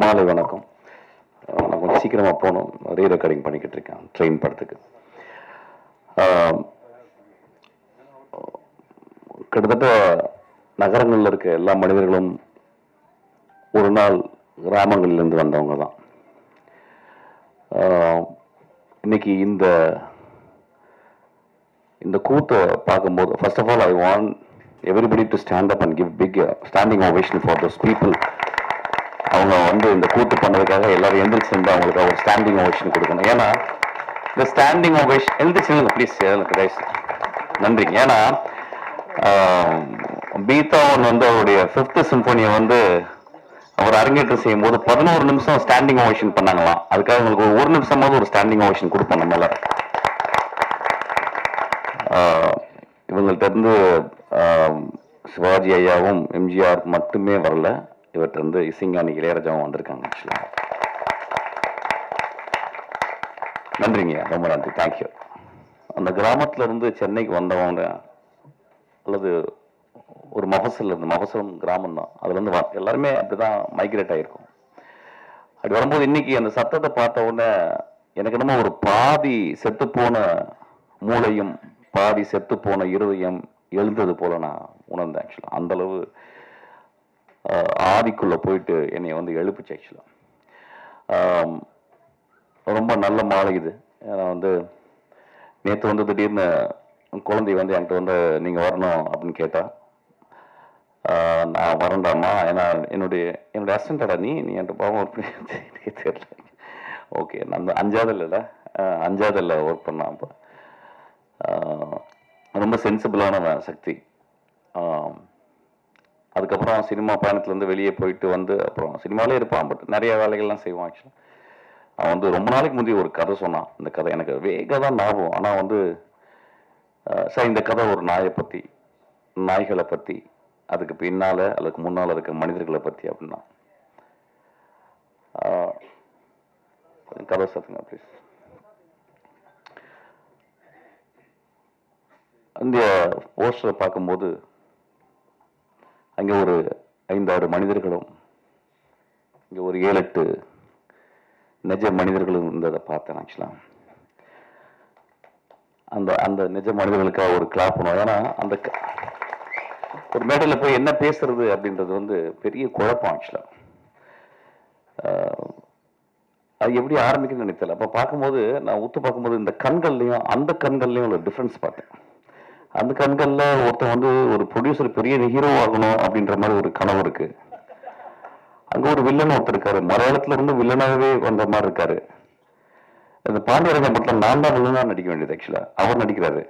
மாலை வணக்கம். நான் கொஞ்சம் சீக்கிரமாக போகணும். ரீ ரெக்கார்டிங் பண்ணிக்கிட்டு இருக்கேன். ட்ரெயின் படத்துக்கு. கிட்டத்தட்ட நகரங்களில் இருக்க எல்லா மனிதர்களும் ஒரு நாள் கிராமங்கள்லேருந்து வந்தவங்க தான். இன்னைக்கு இந்த இந்த கூத்தை பார்க்கும்போது first of all I want everybody to stand up and give big standing ovation for those people அவங்க வந்து இந்த கூத்து பண்ணதுக்காக எல்லாரும் எந்திரிச்சு நின்று அவங்களுக்கு ஒரு ஸ்டாண்டிங் ஓவேஷன் கொடுக்கணும். ஏன்னா இந்த ஸ்டாண்டிங் ஓவேஷன் எந்திரிச்சு நில்லுங்க ப்ளீஸ் எனக்கு தயவுசு நன்றிங்க ஏன்னா பீத்தாவன் வந்து அவருடைய ஃபிஃப்த் சிம்பனியை வந்து அவர் அரங்கேற்றம் செய்யும் போது பதினோரு நிமிஷம் ஸ்டாண்டிங் ஓவேஷன் பண்ணாங்களாம். அதுக்காக உங்களுக்கு ஒரு ஒரு நிமிஷமாவது ஒரு ஸ்டாண்டிங் ஓவேஷன் கொடுப்போம் நம்மள இவங்கள்ட்ட இருந்து சிவாஜி ஐயாவும் எம்ஜிஆர் மட்டுமே வரல. இவர்கிட்ட இருந்து இசைஞானி இளையராஜாவும் வந்திருக்காங்க ஆக்சுவலாக நன்றிங்க ரொம்ப நன்றி. தேங்க்யூ அந்த கிராமத்துல இருந்து சென்னைக்கு வந்தவங்க அல்லது ஒரு மகசூல் இருந்து மகசூல் கிராமம் தான். அதுல இருந்து வ- எல்லாருமே அப்படிதான் மைக்ரேட் ஆகிருக்கும் அப்படி வரும்போது இன்னைக்கு அந்த சத்தத்தை பார்த்த உடனே எனக்கு என்னமோ ஒரு பாதி செத்துப்போன மூளையும் பாதி செத்துப்போன இருதயம் எழுந்தது போல நான் உணர்ந்தேன் ஆக்சுவலாக அந்தளவு பாதிக்குள்ளே போயிட்டு என்னை வந்து எழுப்புச்சு ஆக்சுவலாக ரொம்ப நல்ல மாலை இது. ஏன்னா வந்து நேற்று வந்து திடீர்னு குழந்தை வந்து என்கிட்ட வந்து நீங்கள் வரணும் அப்படின்னு கேட்டா நான் வரண்டாமா ஏன்னா என்னுடைய என்னுடைய அசண்டடா நீ? நீ என்கிட்ட பாவம் ஒர்க் பண்ணி தெரியல. ஓகே நான் அஞ்சாவது இல்லைல்ல அஞ்சாவது இல்லை ஒர்க் பண்ணான் அப்போ. ரொம்ப சென்சிபிளான சக்தி. அதுக்கப்புறம் சினிமா பயணத்துலேருந்து வெளியே போயிட்டு வந்து அப்புறம் சினிமாலே இருப்பான் பட் நிறைய வேலைகள்லாம் செய்வான் ஆக்சுவலாக அவன் வந்து ரொம்ப நாளைக்கு முந்தைய ஒரு கதை சொன்னான். இந்த கதை எனக்கு வேக தான் ஞாபகம். ஆனால் வந்து சார் இந்த கதை ஒரு நாயை பற்றி நாய்களை பற்றி அதுக்கு பின்னால் அதுக்கு முன்னால் இருக்க மனிதர்களை பற்றி அப்படின்னா. கதை சத்துங்க ப்ளீஸ் இந்த போஸ்டரை பார்க்கும்போது அங்கே ஒரு ஐந்தாறு மனிதர்களும் இங்கே ஒரு ஏழு எட்டு நிஜ மனிதர்களும் இருந்ததை பார்த்தேன் ஆக்சுவலாக அந்த அந்த நிஜ மனிதர்களுக்காக ஒரு கிளாப் பண்ணுவோம். ஏன்னா அந்த க- ஒரு மேடையில் போய் என்ன பேசுறது அப்படின்றது வந்து பெரிய குழப்பம் ஆக்சுவலாக அது எப்படி ஆரம்பிக்குதுன்னு நினைத்தல அப்போ பார்க்கும்போது நான் உத்து பார்க்கும்போது இந்த கண்கள்லையும் அந்த கண்கள்லையும் ஒரு டிஃப்ரென்ஸ் பார்த்தேன். அந்த கண்கள்ல ஒருத்தன் வந்து ஒரு ப்ரொடியூசர் பெரிய ஹீரோ ஆகணும் அப்படின்ற மாதிரி ஒரு கனவு இருக்கு. அங்க ஒரு வில்லன் ஒருத்தர் இருக்காரு. மலையாளத்துல இருந்து வில்லனாகவே வந்த மாதிரி இருக்காரு. இந்த பாண்டியரங்கன் மட்டும் நான் தான் வில்லனா நடிக்க வேண்டியது ஆக்சுவலா அவர் நடிக்கிறாரு.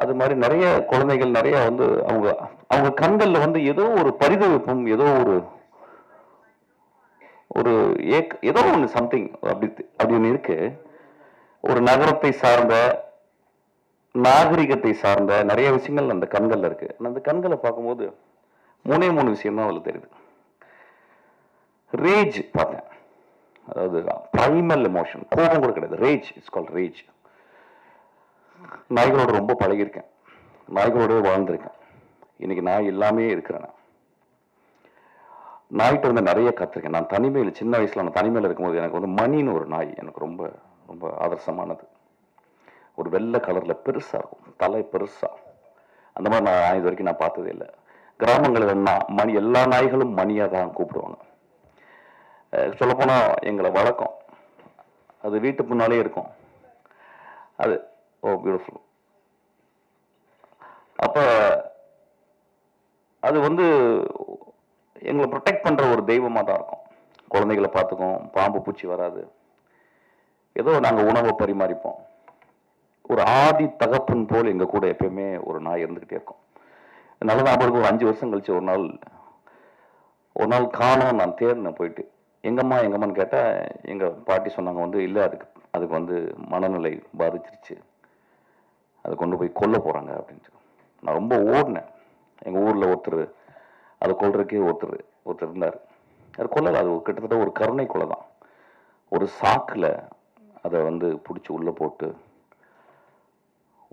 அது மாதிரி நிறைய குழந்தைகள் நிறைய வந்து அவங்க அவங்க கண்கள்ல வந்து ஏதோ ஒரு பரிதவிப்பும் ஏதோ ஒரு ஒரு ஏக் ஏதோ ஒன்று சம்திங் அப்படி அப்படின்னு இருக்கு. ஒரு நகரத்தை சார்ந்த நாகரிகத்தை சார்ந்த நிறைய விஷயங்கள் அந்த கண்களில் இருக்கு. நான் அந்த கண்களை பார்க்கும்போது மூணே மூணு விஷயம் தான் அவளுக்கு தெரியுது. ரேஜ் பார்த்தேன். அதாவது ப்ரைமல் எமோஷன் கோபம் கூட கிடையாது. ரேஜ் இட்ஸ் கால் ரேஜ் நாய்களோட ரொம்ப பழகியிருக்கேன். நாய்களோட வாழ்ந்திருக்கேன். இன்னைக்கு நாய் எல்லாமே இருக்கிறேன் நாய்கிட்ட வந்து நிறைய கற்றுருக்கேன் நான் தனிமையில் சின்ன வயசில் நான் தனிமையில் இருக்கும்போது எனக்கு வந்து மணின்னு ஒரு நாய் எனக்கு ரொம்ப ரொம்ப ஆதர்சமானது. ஒரு வெள்ளை கலரில் பெருசாக இருக்கும் தலை பெருசாக அந்த மாதிரி நான் இது வரைக்கும் நான் பார்த்ததே இல்லை. கிராமங்களில் மணி எல்லா நாய்களும் மணியாக தான் கூப்பிடுவாங்க. சொல்லப்போனால் எங்களை வழக்கம் அது வீட்டு முன்னாலே இருக்கும். அது ஓ பியூட்டிஃபுல் அப்போ அது வந்து எங்களை ப்ரொடெக்ட் பண்ணுற ஒரு தெய்வமாக தான் இருக்கும். குழந்தைகளை பார்த்துக்கும் பாம்பு பூச்சி வராது. ஏதோ நாங்கள் உணவை பரிமாறிப்போம். ஒரு ஆதி தகப்பன் போல் எங்கள் கூட எப்பயுமே ஒரு நாய் இருந்துக்கிட்டே இருக்கும். நல்ல ஞாபகம் ஒரு அஞ்சு வருஷம் கழிச்சு ஒரு நாள் ஒரு நாள் காணோம் நான் தேடினேன் போயிட்டு. எங்கம்மா எங்கம்மான்னு கேட்டால் எங்கள் பாட்டி சொன்னாங்க வந்து இல்லை அதுக்கு அதுக்கு வந்து மனநிலை பாதிச்சிருச்சு. அதை கொண்டு போய் கொல்ல போகிறாங்க அப்படின்ட்டு. நான் ரொம்ப ஓடினேன். எங்கள் ஊரில் ஒருத்தர் அதை கொல்றதுக்கே ஒருத்தர் ஒருத்தர் இருந்தார். அது கொல்லல. அது கிட்டத்தட்ட ஒரு கருணை கொலை தான். ஒரு சாக்கில் அதை வந்து பிடிச்சி உள்ளே போட்டு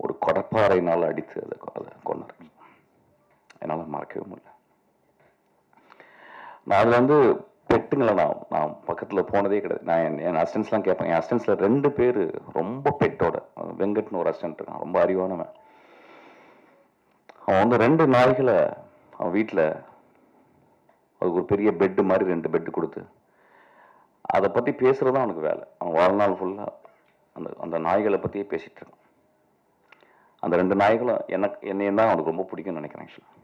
ஒரு கொடப்பாறையினால் அடித்து அதை அதை கொண்டார் என்னால் மறக்கவே முடியல. நான் அதில் வந்து பெட்டுங்களை நான் நான் பக்கத்தில் போனதே கிடையாது. நான் என் என் அசிஸ்டன்ஸ்லாம் கேட்பேன் என் அசிஸ்டன்ஸில் ரெண்டு பேர் ரொம்ப பெட்டோட. வெங்கட்னு ஒரு அசிஸ்டன்ட் இருக்கான். ரொம்ப அறிவானவன். அவன் வந்து ரெண்டு நாய்களை அவன் வீட்டில் அதுக்கு ஒரு பெரிய பெட்டு மாதிரி ரெண்டு பெட்டு கொடுத்து அதை பற்றி பேசுகிறது தான் அவனுக்கு வேலை. அவன் வாழ்நாள் ஃபுல்லாக அந்த அந்த நாய்களை பற்றியே பேசிகிட்டு இருக்கான். அந்த ரெண்டு நாய்களும் எனக்கு என்னையும் தான் அவனுக்கு ரொம்ப பிடிக்கும்னு நினைக்கிறேன் ஆக்சுவலாக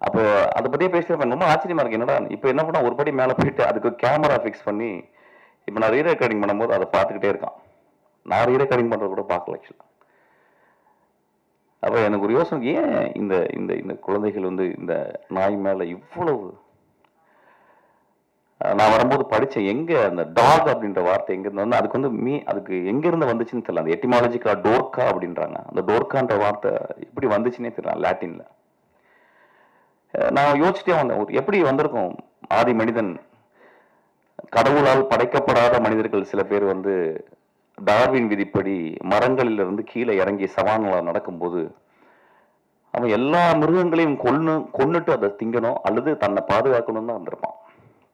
அப்போ அதை பற்றியே பேசுகிறப்ப ரொம்ப ஆச்சரியமா இருக்கு. என்னடா இப்போ என்ன பண்ணால் ஒரு படி மேலே போயிட்டு அதுக்கு கேமரா ஃபிக்ஸ் பண்ணி இப்போ நான் ரீ ரெக்கார்டிங் பண்ணும்போது அதை பார்த்துக்கிட்டே இருக்கான். நான் ரீ ரெக்கார்டிங் பண்ணுறது கூட பார்க்கல ஆக்சுவலாக அப்போ எனக்கு ஒரு யோசனை ஏன் இந்த இந்த இந்த குழந்தைகள் வந்து இந்த நாய் மேலே இவ்வளவு நான் வரும்போது படித்தேன் எங்கே அந்த டாக் அப்படின்ற வார்த்தை எங்கேருந்து வந்து அதுக்கு வந்து மீ அதுக்கு எங்கேருந்து வந்துச்சுன்னு தெரியல. அந்த எட்டிமாலஜிக்கலா டோர்கா அப்படின்றாங்க. அந்த டோர்கான்ற வார்த்தை எப்படி வந்துச்சுன்னே தெரியல லாட்டினில். நான் யோசிச்சிட்டே வந்தேன். ஒரு எப்படி வந்திருக்கும்? ஆதி மனிதன் கடவுளால் படைக்கப்படாத மனிதர்கள் சில பேர் வந்து டார்வின் விதிப்படி மரங்களிலிருந்து கீழே இறங்கி சவான்களா நடக்கும்போது அவன் எல்லா மிருகங்களையும் கொன்னு கொன்னுட்டு அதை திங்கணும். அல்லது தன்னை பாதுகாக்கணும்னு தான் வந்திருப்பான்.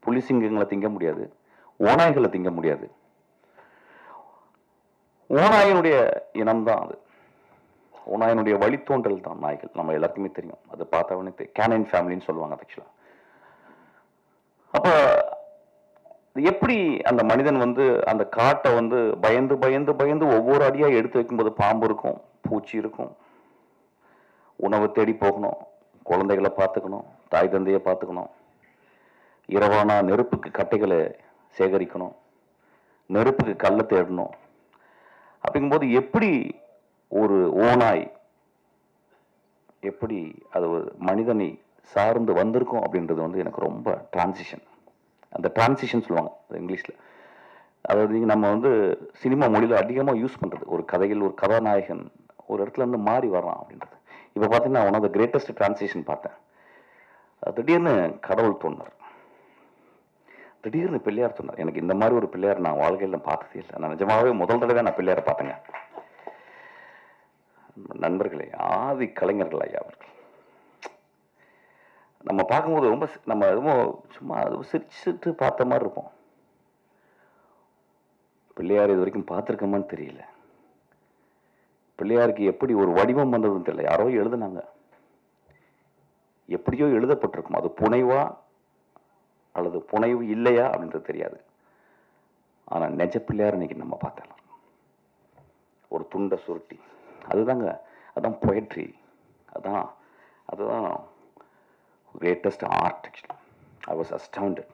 புலி சிங்கங்களை திங்க முடியாது ஓநாய்களை திங்க முடியாது. ஓநாயினுடைய இனம்தான் அது. ஓநாயினுடைய வழித்தோன்றல் தான் நாய்கள். நம்ம எல்லாருக்குமே தெரியும். அது பார்த்தவனே கேனைன் ஃபேமிலின்னு சொல்லுவாங்க ஆக்சுவலாக அப்போ எப்படி அந்த மனிதன் வந்து அந்த காட்டை வந்து பயந்து பயந்து பயந்து ஒவ்வொரு அடியாக எடுத்து வைக்கும்போது பாம்பு இருக்கும் பூச்சி இருக்கும். உணவு தேடி போகணும். குழந்தைகளை பார்த்துக்கணும். தாய் தந்தையை பார்த்துக்கணும். இரவானா நெருப்புக்கு கட்டைகளை சேகரிக்கணும். நெருப்புக்கு கல்லை தேடணும். அப்படிங்கும்போது எப்படி ஒரு ஓனாய் எப்படி அது ஒரு மனிதனை சார்ந்து வந்திருக்கும் அப்படின்றது வந்து எனக்கு ரொம்ப டிரான்சிஷன் அந்த டிரான்சிஷன் சொல்லுவாங்க இங்கிலீஷில். அதாவது நம்ம வந்து சினிமா மொழியில் அதிகமாக யூஸ் பண்ணுறது ஒரு கதையில் ஒரு கதாநாயகன் ஒரு இடத்துல இருந்து மாறி வர்றான் அப்படின்றது. இப்போ பார்த்தீங்கன்னா one of the greatest transition பார்த்தேன். அது திடீர்னு கடவுள் தோணுறார் திடீர்னு பிள்ளையார் சொன்னார் எனக்கு இந்த மாதிரி ஒரு பிள்ளையார் நான் வாழ்க்கையில் பார்த்ததே இல்லை. நான் நிஜமாவே முதல் தடவை நான் பிள்ளையாரை பார்த்தேங்க. நண்பர்களே ஆதி கலைஞர்கள் ஐயா அவர்கள். நம்ம பார்க்கும்போது ரொம்ப சி- நம்ம ரொம்ப சும்மா சிரிச்சுட்டு பார்த்த மாதிரி இருப்போம். பிள்ளையார் இது வரைக்கும் பார்த்துருக்கோமான்னு தெரியல. பிள்ளையாருக்கு எப்படி ஒரு வடிவம் வந்ததுன்னு தெரியல. யாரோ எழுதுனாங்க. எப்படியோ எழுதப்பட்டிருக்கும். அது புனைவாக அல்லது புனைவு இல்லையா அப்படின்றது தெரியாது. ஆனால் நெஜ பிள்ளையார் இன்னைக்கு நம்ம பார்த்தலாம் ஒரு துண்டை சுருட்டி. அதுதாங்க அதுதான் பொயட்ரி அதான் அதுதான் greatest art I was astounded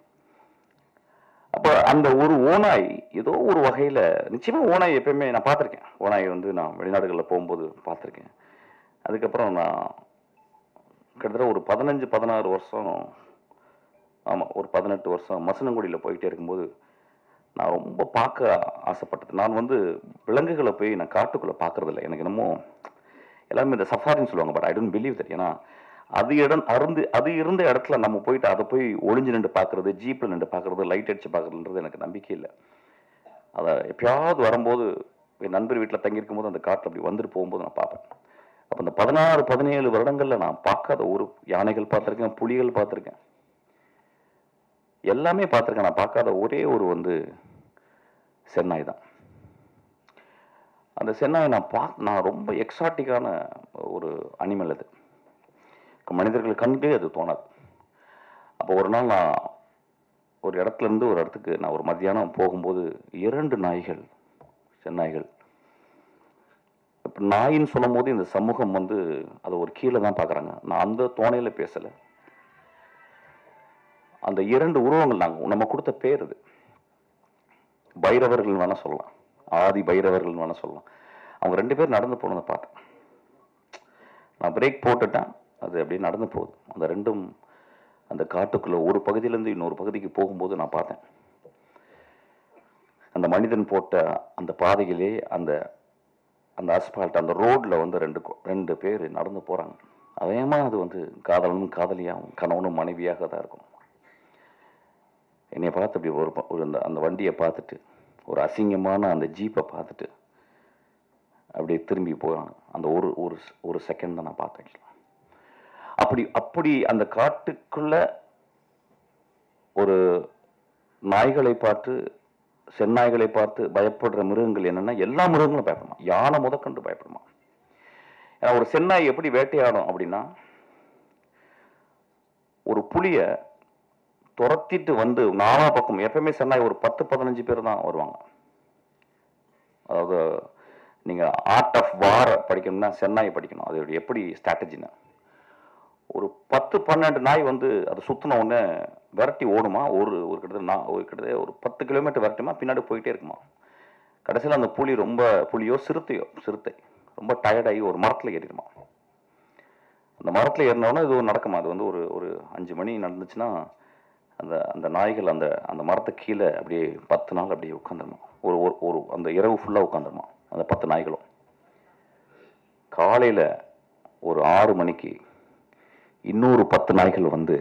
அப்போ அந்த ஒரு ஓநாய் ஏதோ ஒரு வகையில் நிச்சயமாக ஓனாய் எப்பயுமே நான் பார்த்துருக்கேன். ஓனாய் வந்து நான் வெளிநாடுகளில் போகும்போது பார்த்துருக்கேன். அதுக்கப்புறம் நான் கிட்டத்தட்ட ஒரு பதினஞ்சு பதினாறு வருஷம் ஆமாம் ஒரு பதினெட்டு வருஷம் மசனங்குடியில் போயிட்டே இருக்கும்போது நான் ரொம்ப பார்க்க ஆசைப்பட்டது. நான் வந்து விலங்குகளை போய் நான் காட்டுக்குள்ளே பார்க்கறதில்ல. எனக்கு என்னமோ எல்லாமே இந்த சஃபாரின்னு சொல்லுவாங்க but I don't believe that ஏன்னா அது இடம் அருந்து அது இருந்த இடத்துல நம்ம போயிட்டு அதை போய் ஒளிஞ்சு நின்று பார்க்கறது ஜீப்பில் நின்று பார்க்கறது லைட் அடிச்சு பார்க்குறதுன்றது எனக்கு நம்பிக்கை இல்லை. அதை எப்பயாவது வரும்போது என் நண்பர் வீட்டில் தங்கியிருக்கும் போது அந்த காட்டில் அப்படி வந்துட்டு போகும்போது நான் பார்ப்பேன். அப்போ இந்த பதினாறு பதினேழு வருடங்களில் நான் பார்க்காத ஒரு யானைகள் பார்த்துருக்கேன் புலிகள் பார்த்துருக்கேன். எல்லாமே பார்த்துருக்கேன். நான் பார்க்காத ஒரே ஒரு வந்து சென்னாய் தான். அந்த சென்னாய் நான் பா நான் ரொம்ப எக்ஸாட்டிக்கான ஒரு அனிமல் அது. மனிதர்கள் கண்களே அது தோணாது. அப்போ ஒரு நாள் நான் ஒரு இடத்துல இருந்து ஒரு இடத்துக்கு நான் ஒரு மத்தியானம் போகும்போது இரண்டு நாய்கள் சென்னாய்கள் இப்போ நாயின்னு சொல்லும் போது இந்த சமூகம் வந்து அதை ஒரு கீழே தான் பார்க்குறாங்க. நான் அந்த தோணையில் பேசலை. அந்த இரண்டு உருவங்கள் நாங்கள் நம்ம கொடுத்த பேர் அது. பைரவர்கள் வேணால் சொல்லலாம். ஆதி பைரவர்கள் வேணால் சொல்லலாம். அவங்க ரெண்டு பேர் நடந்து போனதை பார்த்தேன். நான் பிரேக் போட்டுட்டேன். அது அப்படியே நடந்து போகுது. அந்த ரெண்டும் அந்த காட்டுக்குள்ளே ஒரு பகுதியிலேருந்து இன்னொரு பகுதிக்கு போகும்போது நான் பார்த்தேன். அந்த மனிதன் போட்ட அந்த பாதையிலே அந்த அந்த அஸ்பால்ட் அந்த ரோட்டில் வந்து ரெண்டு ரெண்டு பேர் நடந்து போகிறாங்க அதேமா அது வந்து காதலனும் காதலியாகவும் கணவனும் மனைவியாக தான் இருக்கும். என்னை பார்த்து அப்படி ஒரு ஒரு அந்த அந்த வண்டியை பார்த்துட்டு ஒரு அசிங்கமான அந்த ஜீப்பை பார்த்துட்டு அப்படியே திரும்பி போகிறாங்க அந்த ஒரு ஒரு ஒரு செகண்ட் தான் நான் பார்த்தேன் அப்படி அப்படி அந்த காட்டுக்குள்ள ஒரு நாய்களை பார்த்து செந்நாய்களை பார்த்து பயப்படுற மிருகங்கள் என்னென்னா எல்லா மிருகங்களும் பயப்படுமா? யானை முதற்கண்டு பயப்படுமா? ஏன்னா ஒரு செந்நாய் எப்படி வேட்டையாடும் அப்படின்னா ஒரு புளியை துரத்திட்டு வந்து நாலா பக்கம் எப்பயுமே சென்னாய் ஒரு பத்து பதினஞ்சு பேர் தான் வருவாங்க. அதாவது நீங்கள் ஆர்ட் ஆஃப் வார படிக்கணும்னா சென்னாய் படிக்கணும். அது எப்படி ஸ்ட்ராட்டஜின்னு ஒரு பத்து பன்னெண்டு நாய் வந்து அது சுற்றின உடனே விரட்டி ஓடுமா? ஒரு ஒரு கிட்டத்தட்ட நான் ஒரு கிட்டத்தட்ட ஒரு பத்து கிலோமீட்டர் விரட்டுமா? பின்னாடி போயிட்டே இருக்குமா? கடைசியில் அந்த புலி ரொம்ப புலியோ சிறுத்தையோ சிறுத்தை ரொம்ப டயர்டாகி ஒரு மரத்தில் ஏறிடுமா? அந்த மரத்தில் ஏறினோடனே இது ஒரு நடக்குமா? அது வந்து ஒரு ஒரு அஞ்சு மணி நடந்துச்சுன்னா அந்த அந்த நாய்கள் அந்த அந்த மரத்து கீழே அப்படியே பத்து நாள் அப்படியே உட்காந்துருமா. ஒரு ஒரு ஒரு அந்த இரவு ஃபுல்லாக உட்காந்துருமா அந்த பத்து நாய்களும். காலையில் ஒரு ஆறு மணிக்கு இன்னொரு பத்து நாய்கள் வந்து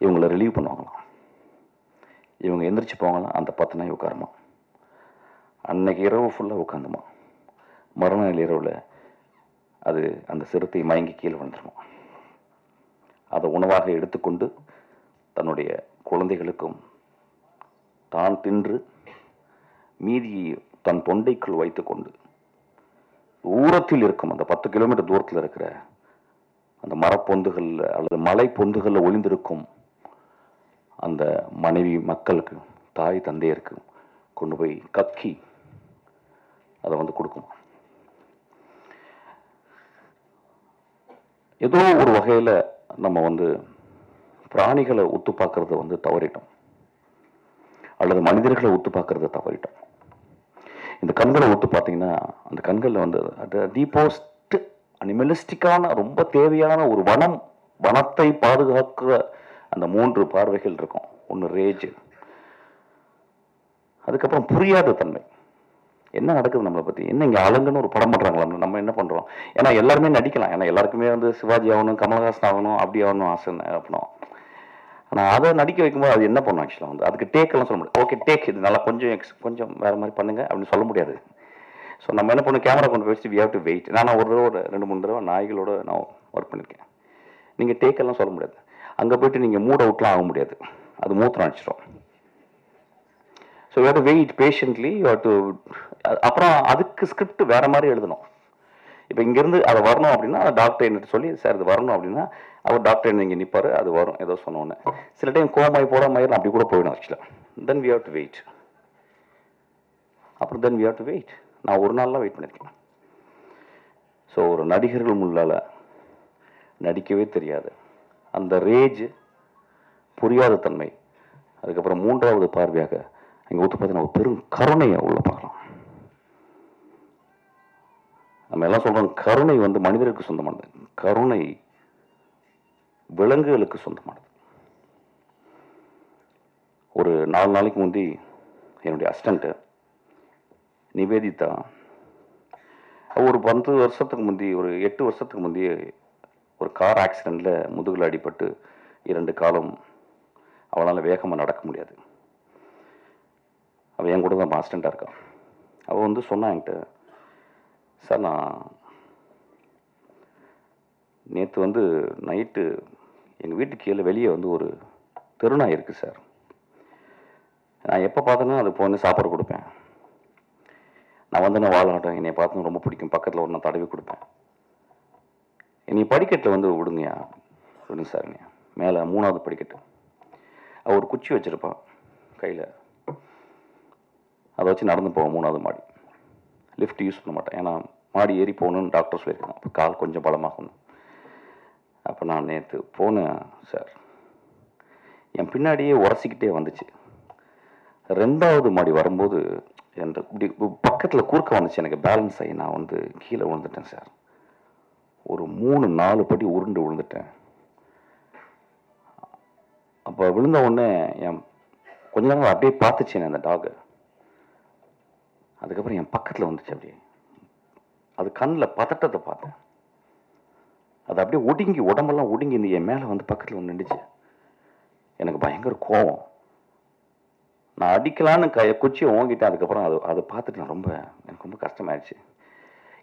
இவங்களை ரிலீவ் பண்ணுவாங்களாம். இவங்க எந்திரிச்சு போவாங்களாம் அந்த பத்து நாய் உட்காருமா. அன்னைக்கு இரவு ஃபுல்லாக உட்காந்துமா மறுநாள் இரவில் அது அந்த சிறுத்தை மயங்கி கீழே விழுந்துருமா. அதை உணவாக எடுத்துக்கொண்டு தன்னுடைய குழந்தைகளுக்கும் தான் தின்று மீதியை தன் தொண்டைக்குள் வைத்துக்கொண்டு தூரத்தில் இருக்கும் அந்த பத்து கிலோமீட்டர் தூரத்தில் இருக்கிற அந்த மரப்பொந்துகளில் அல்லது மலை பொந்துகளில் ஒளிந்திருக்கும் அந்த மனைவி மக்களுக்கு தாய் தந்தையருக்கு கொண்டு போய் கக்கி அதை வந்து கொடுக்கும். ஏதோ ஒரு வகையில் நம்ம வந்து பிராணிகளை ஒத்து பார்க்கறத வந்து தவறிட்டோம். அல்லது மனிதர்களை ஒத்து பார்க்கறத தவறிட்டோம். இந்த கண்களை ஒத்து பார்த்தீங்கன்னா அந்த கண்களில் வந்து தி போஸ்ட் அனிமலிஸ்டிக்கான ரொம்ப தேவையான ஒரு வனம் வனத்தை பாதுகாக்கிற அந்த மூன்று பார்வைகள் இருக்கும். ஒன்று ரேஜ் அதுக்கப்புறம் புரியாத தன்மை. என்ன நடக்குது நம்மளை பற்றி என்ன இங்கே அலங்குன்னு ஒரு படம் பண்ணுறாங்களா நம்ம என்ன பண்ணுறோம் ஏன்னா எல்லாருமே நடிக்கலாம். ஏன்னா எல்லாருக்குமே வந்து சிவாஜி ஆகணும் கமல்ஹாசன் ஆகணும் அப்படி ஆகணும் ஆசை அப்படின்னா ஆனால் அதை நடிக்க வைக்கும்போது அது என்ன பண்ணும் ஆக்சுவலாக வந்து? அதுக்கு டேக்கெல்லாம் சொல்ல முடியாது. ஓகே டேக் இது நல்லா கொஞ்சம் எக்ஸ் கொஞ்சம் வேறு மாதிரி பண்ணுங்க அப்படின்னு சொல்ல முடியாது. ஸோ நம்ம என்ன பண்ணும்? கேமரா கொண்டு வச்சு வி ஹவ் டு வெயிட் நான் ஒரு தடவை ஒரு ரெண்டு மூணு தடவை நாய்களோட நான் ஒர்க் பண்ணியிருக்கேன் நீங்கள் டேக்கெல்லாம் சொல்ல முடியாது. அங்கே போயிட்டு நீங்கள் மூட் அவுட்லாம் ஆக முடியாது. அது மூத்திரம் அடிச்சிடும் so you to wait patiently you to அப்புறம் அதுக்கு ஸ்கிரிப்ட் வேறு மாதிரி எழுதணும். இப்போ இங்கேருந்து அதை வரணும் அப்படின்னா டாக்டர் என்ன சொல்லி சார் இது வரணும் அப்படின்னா அவர் டாக்டர் என்ன இங்கே நிற்பாரு அது வரும். ஏதோ சொன்னோன்னு சில டைம் கோமாய் போகிற மாதிரி அப்படி கூட போயிடும் ஆக்சுவலாக then we have to wait அப்புறம் then we have to wait நான் ஒரு நாள்லாம் வெயிட் பண்ணியிருக்கேன் ஸோ ஒரு நடிகர்கள் முன்னால் நடிக்கவே தெரியாது. அந்த ரேஜ் புரியாத தன்மை. அதுக்கப்புறம் மூன்றாவது பார்வையாக இங்கே ஒத்து பார்த்தீங்கன்னா ஒரு பெரும் கருணையை உள்ள பார்க்கலாம். நம்ம எல்லாம் சொல்கிறோம் கருணை வந்து மனிதருக்கு சொந்தமானது. கருணை விலங்குகளுக்கு சொந்தமானது. ஒரு நாலு நாளைக்கு முந்தி என்னுடைய அஸ்டண்ட்டு நிவேதிதா ஒரு பத்து வருஷத்துக்கு முந்தி ஒரு எட்டு வருஷத்துக்கு முந்தி ஒரு கார் ஆக்சிடெண்ட்டில் முதுகில் அடிபட்டு இரண்டு காலம் அவளால் வேகமாக நடக்க முடியாது. அவள் என் கூட தான் மாஸ்டண்டாக இருக்கான் அவள் வந்து சொன்னாங்கிட்ட சார் நான் நேற்று வந்து நைட்டு எங்கள் வீட்டுக்கு கீழே வெளியே வந்து ஒரு தெருநாய் இருக்குது சார். நான் எப்போ பார்த்தேன்னா அது போன சாப்பாடு கொடுப்பேன். நான் வந்து நான் வாழாட்டம் என்னை பார்த்து ரொம்ப பிடிக்கும். பக்கத்தில் ஒரு நான் தடவி கொடுப்பேன். என்னை படிக்கட்டில் வந்து விடுங்கயா விடுங்க சார்ங்க மேலே மூணாவது படிக்கட்டு. ஒரு குச்சி வச்சுருப்பான் கையில். அதை வச்சு நடந்து போவோம் மூணாவது மாடி. லிஃப்ட் யூஸ் பண்ண மாட்டேன். ஏன்னா மாடி ஏறி போகணுன்னு டாக்டர் சொல்லியிருக்காங்க. அப்போ கால் கொஞ்சம் பலமாகணும் அப்போ நான் நேற்று போனேன் சார் என் பின்னாடியே உரசிக்கிட்டே வந்துச்சு. ரெண்டாவது மாடி வரும்போது என் இப்படி பக்கத்தில் குறுக்க வந்துச்சு எனக்கு. பேலன்ஸ் ஆகி நான் வந்து கீழே விழுந்துட்டேன் சார் ஒரு மூணு நாலு படி உருண்டு விழுந்துட்டேன். அப்போ விழுந்த உடனே என் கொஞ்ச நேரம் அப்படியே பார்த்துச்சு அந்த டாகு அதுக்கப்புறம் என் பக்கத்தில் வந்துச்சு அப்படியே. அது கண்ணில் பதட்டத்தை பார்த்தேன். அது அப்படியே ஒடுங்கி உடம்பெல்லாம் ஒடுங்கி இந்த என் மேலே வந்து பக்கத்தில் ஒன்று நின்றுச்சு எனக்கு பயங்கர கோபம் நான் அடிக்கலான்னு க குச்சியை ஓங்கிட்டேன். அதுக்கப்புறம் அது அதை பார்த்துட்டு நான் ரொம்ப எனக்கு ரொம்ப கஷ்டமாயிடுச்சு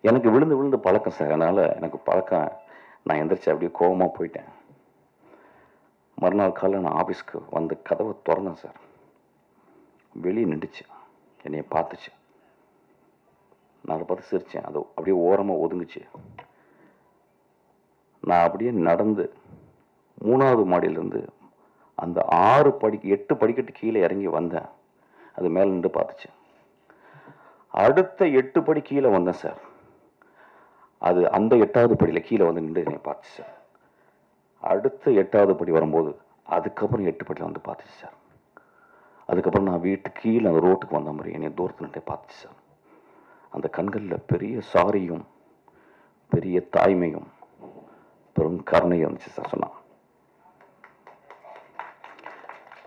எனக்கு விழுந்து விழுந்து பழக்கம் சார். அதனால் எனக்கு பழக்கம் நான் எந்திரிச்சு அப்படியே கோவமாக போயிட்டேன். மறுநாள் காலையில் நான் ஆஃபீஸ்க்கு வந்து கதவை திறந்தேன் சார். வெளியே நின்றுச்சு என்னையை பார்த்துச்சு. நான் அதை பார்த்து சிரித்தேன் அது அப்படியே ஓரமாக ஒதுங்குச்சு. நான் அப்படியே நடந்து மூணாவது மாடியிலேருந்து அந்த ஆறு படி எட்டு படிக்கட்டு கீழே இறங்கி வந்தேன். அது மேலே நின்று பார்த்துச்சு. அடுத்த எட்டு படி கீழே வந்தேன் சார். அது அந்த எட்டாவது படியில் கீழே வந்து நின்று என்னை பார்த்துச்சு சார். அடுத்த எட்டாவது படி வரும்போது அதுக்கப்புறம் எட்டு படியில் வந்து பார்த்துச்சு சார். அதுக்கப்புறம் நான் வீட்டு கீழே அந்த ரோட்டுக்கு வந்த மாதிரி என்னை தூரத்தில் நின்று பார்த்துச்சு சார். அந்த கண்களில் பெரிய சாரியும் பெரிய தாய்மையும் பெரும் கருணையும் இருந்துச்சு சார் சொன்னான்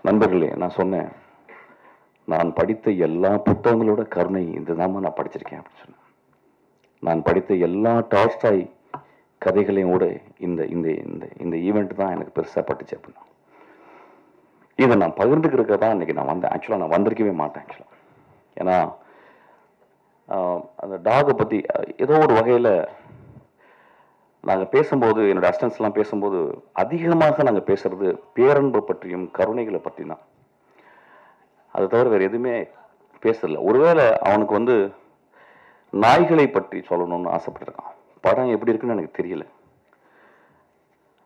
நண்பர்களே நான் சொன்னேன் நான் படித்த எல்லா புத்தகங்களோட கருணை இந்த நான் படிச்சிருக்கேன் அப்படின்னு சொன்னேன். நான் படித்த எல்லா டால்ஸ்டாய் கதைகளையும் கூட இந்த இந்த இந்த இந்த ஈவெண்ட் தான் எனக்கு பெருசாக பட்டுச்சு அப்படின்னா. இதை நான் பகிர்ந்துக்கிறதுக்கு தான் இன்னைக்கு நான் வந்தேன். ஆக்சுவலாக நான் வந்திருக்கவே மாட்டேன் ஆக்சுவலாக ஏன்னா அந்த டாகை பற்றி ஏதோ ஒரு வகையில் நாங்கள் பேசும்போது என்னோடய அஸ்டன்ஸ்லாம் பேசும்போது அதிகமாக நாங்கள் பேசுறது பேரன்பு பற்றியும் கருணைகளை பற்றி தான். அது தவிர வேறு எதுவுமே பேசல. ஒருவேளை அவனுக்கு வந்து நாய்களை பற்றி சொல்லணும்னு ஆசைப்பட்டிருக்கான். படம் எப்படி இருக்குன்னு எனக்கு தெரியல.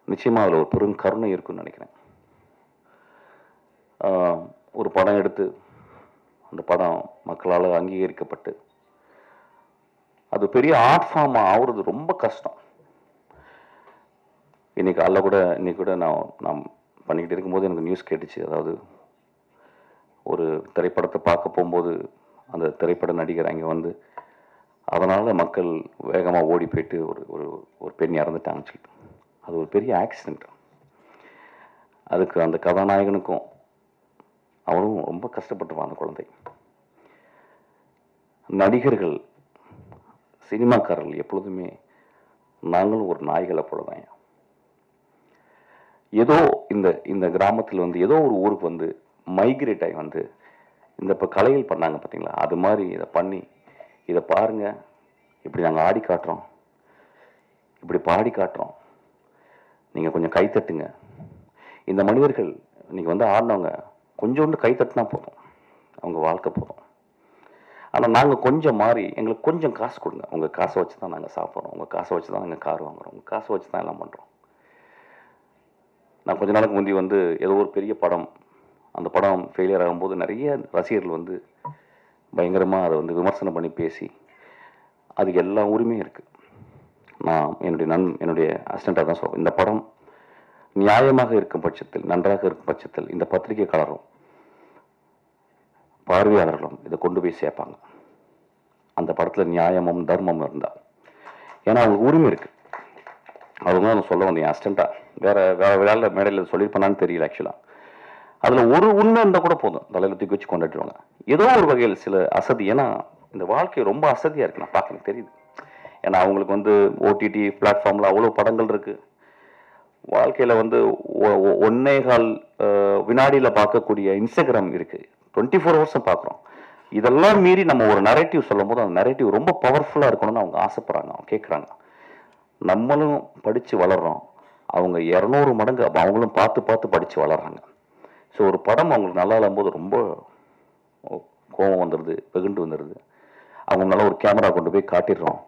நிச்சயமாக அதில் ஒரு பெரும் கருணை இருக்குன்னு நினைக்கிறேன். ஒரு படம் எடுத்து அந்த படம் மக்களால் அங்கீகரிக்கப்பட்டு அது பெரிய ஆர்ட் ஃபார்ம் ஆகுறது ரொம்ப கஷ்டம். இன்னைக்கு அல்ல கூட இன்றைக்கி கூட நான் நான் பண்ணிக்கிட்டு இருக்கும்போது எனக்கு நியூஸ் கேட்டுச்சு. அதாவது ஒரு திரைப்படத்தை பார்க்க போகும்போது அந்த திரைப்பட நடிகர் அங்கே வந்து அதனால் மக்கள் வேகமாக ஓடி போயிட்டு ஒரு ஒரு ஒரு பெண் இறந்துட்டாங்க சொல்லிட்டு. அது ஒரு பெரிய ஆக்சிடெண்ட் அதுக்கு அந்த கதாநாயகனுக்கும் அவனும் ரொம்ப கஷ்டப்பட்டுருவான் அந்த குழந்தை. நடிகர்கள் சினிமாக்காரர்கள் எப்பொழுதுமே நாங்களும் ஒரு நாய்களை போல தான் ஏதோ இந்த இந்த கிராமத்தில் வந்து ஏதோ ஒரு ஊருக்கு வந்து மைக்ரேட் ஆகி வந்து இந்த இப்போ கலைகள் பண்ணாங்க பார்த்தீங்களா அது மாதிரி இதை பண்ணி இதை பாருங்கள் இப்படி நாங்கள் ஆடி காட்டுறோம். இப்படி பாடி காட்டுறோம். நீங்கள் கொஞ்சம் கை தட்டுங்க. இந்த மனிதர்கள் நீங்கள் வந்து ஆடினவங்க கொஞ்சோண்டு கை தட்டினா போதும். அவங்க வாழ்க்கை போதும். ஆனால் நாங்கள் கொஞ்சம் மாறி எங்களுக்கு கொஞ்சம் காசு கொடுங்க. உங்கள் காசை வச்சு தான் நாங்கள் சாப்பிட்றோம். உங்கள் காசை வச்சு தான் நாங்கள் கார் வாங்குறோம். உங்கள் காசை வச்சு தான் எல்லாம் பண்ணுறோம் நான் கொஞ்ச நாளுக்கு முந்தி வந்து ஏதோ ஒரு பெரிய படம் அந்த படம் ஃபெயிலியர் ஆகும்போது நிறைய ரசிகர்கள் வந்து பயங்கரமாக அதை வந்து விமர்சனம் பண்ணி பேசி அதுக்கு எல்லா உரிமையும் இருக்குது நான் என்னுடைய நன் என்னுடைய அசிஸ்டண்ட்டாக தான் சொல்கிறேன் இந்த படம் நியாயமாக இருக்கும் பட்சத்தில் நன்றாக இருக்கும் பட்சத்தில் இந்த பத்திரிகைக்காரரும் பார்வையாளர்களும் இதை கொண்டு போய் சேர்ப்பாங்க. அந்த படத்தில் நியாயமும் தர்மமும் இருந்தால் ஏன்னா அவங்களுக்கு உரிமை இருக்குது அவங்க தான் நான் சொல்ல வந்தேன் என் வேறு வேறு விழாவில் வேலை மேடையில் சொல்லியிருப்பானான்னு தெரியல ஆக்சுவலாக அதில் ஒரு உண்மை இருந்தால் கூட போதும். தலையில் தூக்கி வச்சு கொண்டாடுவாங்க ஏதோ ஒரு வகையில் சில அசதி. ஏன்னா இந்த வாழ்க்கை ரொம்ப அசதியாக இருக்குது நான் பார்க்க எனக்கு தெரியுது. ஏன்னா அவங்களுக்கு வந்து ஓடிடி பிளாட்ஃபார்மில் அவ்வளோ படங்கள் இருக்குது வாழ்க்கையில் வந்து ஒ- ஒன்னே கால் வினாடியில் பார்க்கக்கூடிய இன்ஸ்டாகிராம் இருக்குது டுவெண்ட்டி ஃபோர் ஹவர்ஸும் பார்க்குறோம் இதெல்லாம் மீறி நம்ம ஒரு நரேட்டிவ் சொல்லும் போது அந்த நரேட்டிவ் ரொம்ப பவர்ஃபுல்லாக இருக்கணும்னு அவங்க ஆசைப்பட்றாங்க. அவங்க கேட்குறாங்க நம்மளும் படித்து வளர்கிறோம் அவங்க இரநூறு மடங்கு அவங்களும் பார்த்து பார்த்து படித்து வளர்கிறாங்க ஸோ ஒரு படம் அவங்களுக்கு நல்லா இல்லாம்போது ரொம்ப கோபம் வந்துடுது வெகுண்டு வந்துடுது அவங்க நல்லா ஒரு கேமரா கொண்டு போய் காட்டிடுறோம்.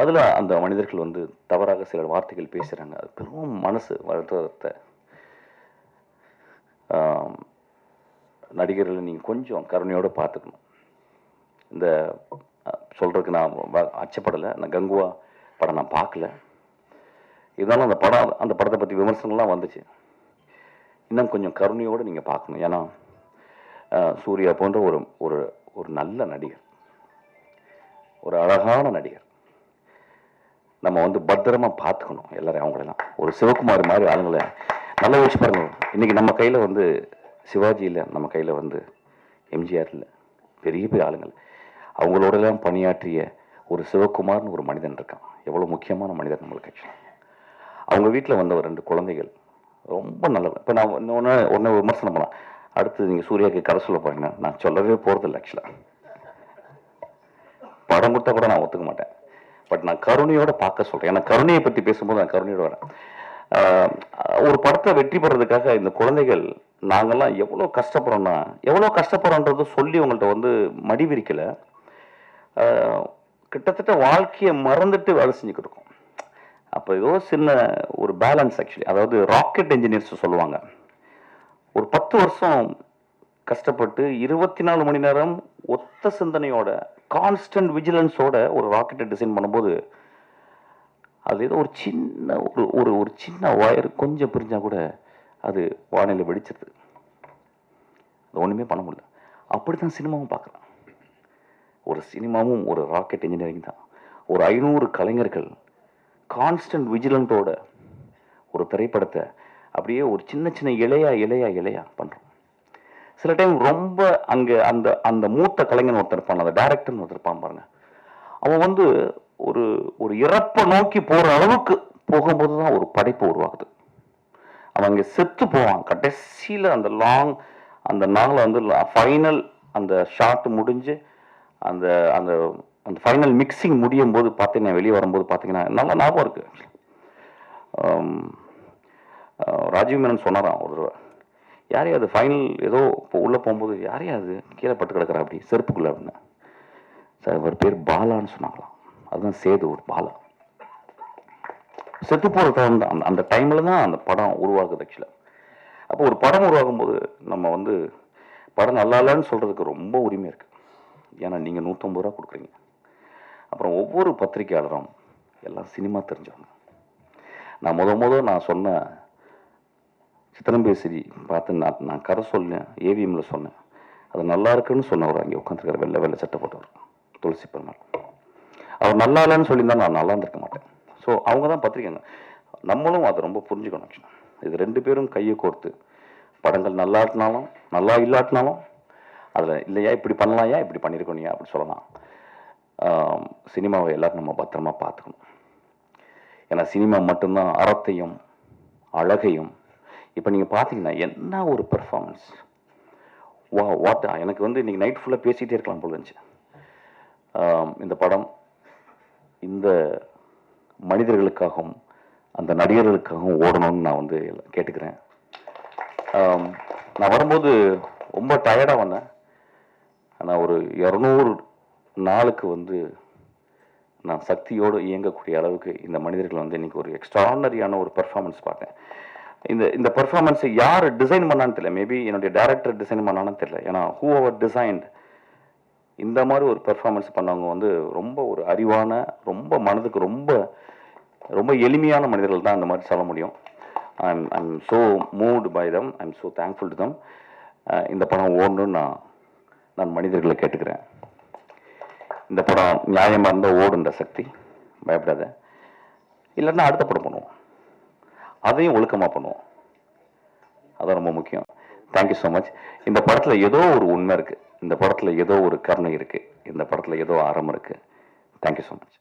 அதில் அந்த மனிதர்கள் வந்து தவறாக சில வார்த்தைகள் பேசுகிறாங்க அது பெரும் மனசு வருத்தத்தை நடிகர்களை நீங்கள் கொஞ்சம் கருணையோடு பார்த்துக்கணும். இந்த சொல்கிறதுக்கு நான் அச்சப்படலை. நான் கங்குவா படம் நான் பார்க்கல. இருந்தாலும் அந்த படம் அந்த படத்தை பற்றி விமர்சனம்லாம் வந்துச்சு. இன்னும் கொஞ்சம் கருணையோடு நீங்கள் பார்க்கணும். ஏன்னா சூர்யா போன்ற ஒரு ஒரு ஒரு நல்ல நடிகர். ஒரு அழகான நடிகர். நம்ம வந்து பத்திரமா பார்த்துக்கணும் எல்லோரையும் அவங்களெல்லாம். ஒரு சிவகுமார் மாதிரி ஆளுங்களை. நல்லா விஷயம் பாருங்க. இன்னைக்கு நம்ம கையில் வந்து சிவாஜி இல்லை நம்ம கையில் வந்து எம்ஜிஆர் இல்லை பெரிய பெரிய ஆளுங்கள். அவங்களோடலாம் பணியாற்றிய ஒரு சிவகுமார்னு ஒரு மனிதன் இருக்கான். எவ்வளோ முக்கியமான மனிதன் நம்மளுக்கு ஆக்சுவலாக அவங்க வீட்டில் வந்த ஒரு ரெண்டு குழந்தைகள் ரொம்ப நல்லவன் இப்போ நான் ஒன்று ஒன்று விமர்சனம் பண்ணலாம். அடுத்து நீங்கள் சூர்யாவுக்கு கதை சொல்ல போறீங்க நான் சொல்லவே போகிறதில்ல ஆக்சுவலாக படம் கொடுத்தா கூட நான் ஒத்துக்க மாட்டேன். பட் நான் கருணையோட பார்க்க சொல்கிறேன் ஏன்னா கருணையை பற்றி பேசும்போது நான் கருணையோட வரேன். ஒரு படத்தை வெற்றி பெறதுக்காக இந்த குழந்தைகள் நாங்கெல்லாம் எவ்வளோ கஷ்டப்படுறோன்னா எவ்வளோ கஷ்டப்படுறோன்றது சொல்லி உங்கள்கிட்ட வந்து மடி விரிக்கலை. கிட்டத்தட்ட வாழ்க்கையை மறந்துட்டு வேலை செஞ்சுக்கிட்டு இருக்கோம். அப்போ ஏதோ சின்ன ஒரு பேலன்ஸ் ஆக்சுவலி அதாவது ராக்கெட் இன்ஜினியர்ஸ் சொல்லுவாங்க. ஒரு பத்து வருஷம் கஷ்டப்பட்டு இருபத்தி நாலு மணி நேரம் ஒத்த சிந்தனையோட கான்ஸ்டன்ட் விஜிலன்ஸோட ஒரு ராக்கெட்டை டிசைன் பண்ணும்போது அது ஏதோ ஒரு சின்ன ஒரு ஒரு ஒரு சின்ன ஒயர் கொஞ்சம் பிரிஞ்சால் கூட அது வானிலை வெடிச்சிருது. அது ஒன்றுமே பண்ண முடியல. அப்படி தான் சினிமாவும் பார்க்குறான் ஒரு சினிமாவும் ஒரு ராக்கெட் இன்ஜினியரிங் தான். ஒரு ஐநூறு கலைஞர்கள் கான்ஸ்டன்ட் விஜிலண்டோட ஒரு திரைப்படத்தை அப்படியே ஒரு சின்ன சின்ன இலையா இலையா இலையா பண்ணுறோம் சில டைம் ரொம்ப அங்கே அந்த அந்த மூத்த கலைஞன் ஒருத்தர் இருப்பான் அந்த டேரக்டர்னு ஒருத்தர் இருப்பான் பாருங்க. அவன் வந்து ஒரு ஒரு இறப்பை நோக்கி போகிற அளவுக்கு போகும்போது தான் ஒரு படைப்பு உருவாகுது. அவன் அங்கே செத்து போவான். கடைசியில் அந்த லாங் அந்த நாளில் வந்து ஃபைனல் அந்த ஷாட் முடிஞ்சு அந்த அந்த அந்த ஃபைனல் மிக்சிங் முடியும் போது பார்த்தீங்கன்னா வெளியே வரும்போது பார்த்தீங்கன்னா நல்லா ஞாபகம் இருக்கு. ராஜீவ் மேனன் சொன்னாராம் ஒரு தடவை. யாரையும் அது ஃபைனல் ஏதோ இப்போ உள்ளே போகும்போது யாரையும் அது? கீழே பட்டு கிடக்குறா அப்படி செருப்புக்குள்ள அப்படின்னு. சார் அவர் பேர் பாலான்னு சொன்னாங்களாம். அதுதான் சேது ஒரு பாலா. செத்து போகிற டைம் தான். அந்த- அந்த டைமில் தான் அந்த படம் உருவாகுது ஆக்சுவலாக அப்போ ஒரு படம் உருவாகும் போது நம்ம வந்து படம் நல்லா இல்லைன்னு சொல்கிறதுக்கு ரொம்ப உரிமை இருக்குது ஏன்னா நீங்கள் நூற்றம்பது ரூபா கொடுக்குறீங்க. அப்புறம் ஒவ்வொரு பத்திரிக்கையாளரும் எல்லாம் சினிமா தெரிஞ்சவங்க. நான் முத முத நான் சொன்ன சித்திரம்பேசரி பார்த்து நான் நான் கதை சொன்னேன் ஏவிஎம்மில் சொன்னேன் அது நல்லா இருக்குன்னு சொன்னவர் அங்கே உட்காந்துருக்காரு வெள்ளை வெள்ளை சட்டை போட்டவர் துளசி பெருமாள் அவர் நல்லா இல்லைன்னு சொல்லியிருந்தா நான் நல்லா இருந்திருக்க மாட்டேன். ஸோ அவங்க தான் பத்திரிக்கைங்க நம்மளும் அதை ரொம்ப புரிஞ்சுக்கணும் இது ரெண்டு பேரும் கையை கோர்த்து படங்கள் நல்லா ஆட்டினாலும் நல்லா இல்லாட்டினாலும் அதில் இல்லையா இப்படி பண்ணலாம்யா இப்படி பண்ணியிருக்கோனியா அப்படி சொல்லலாம். சினிமாவை எல்லாரும் நம்ம பத்திரமா பார்த்துக்கணும். ஏன்னா சினிமா மட்டும்தான் அறத்தையும் அழகையும் இப்போ நீங்கள் பார்த்தீங்கன்னா என்ன ஒரு பெர்ஃபார்மன்ஸ் வா வாட் எனக்கு வந்து இன்றைக்கி நைட் ஃபுல்லாக பேசிகிட்டே இருக்கலாம் போல இருந்துச்சு. இந்த படம் இந்த மனிதர்களுக்காகவும் அந்த நடிகர்களுக்காகவும் ஓடணும்னு நான் வந்து கேட்டுக்கிறேன். நான் வரும்போது ரொம்ப டயர்டாக வந்தேன். ஆனால் ஒரு இரநூறு நாளுக்கு வந்து நான் சக்தியோடு இயங்கக்கூடிய அளவுக்கு இந்த மனிதர்கள் வந்து இன்றைக்கி ஒரு எக்ஸ்ட்ரானரியான ஒரு பெர்ஃபார்மன்ஸ் பார்த்தேன். இந்த இந்த பெர்ஃபார்மன்ஸை யார் டிசைன் பண்ணான்னு தெரியல. மேபி என்னுடைய டேரக்டர் டிசைன் பண்ணான்னு தெரியல. ஏன்னா ஹூ அவர் டிசைன்ட் இந்த மாதிரி ஒரு பெர்ஃபார்மன்ஸ் பண்ணவங்க வந்து ரொம்ப ஒரு அறிவான ரொம்ப மனதுக்கு ரொம்ப ரொம்ப எளிமையான மனிதர்கள் தான் இந்த மாதிரி சொல்ல முடியும். I'm I'm so moved by them I'm so thankful to them இந்த படம் ஓடணும்னு நான் நான் மனிதர்களை கேட்டுக்கிறேன். இந்த படம் நியாயமாக இருந்தால் ஓடுன்ற சக்தி பயப்படாத. இல்லைன்னா அடுத்த படம் பண்ணுவோம். அதையும் ஒழுக்கமாக பண்ணுவோம். அதான் ரொம்ப முக்கியம். தேங்க்யூ ஸோ மச் இந்த படத்தில் ஏதோ ஒரு உண்மை இருக்குது இந்த படத்தில் ஏதோ ஒரு கருணை இருக்குது இந்த படத்தில் ஏதோ அறம் இருக்குது தேங்க்யூ ஸோ மச்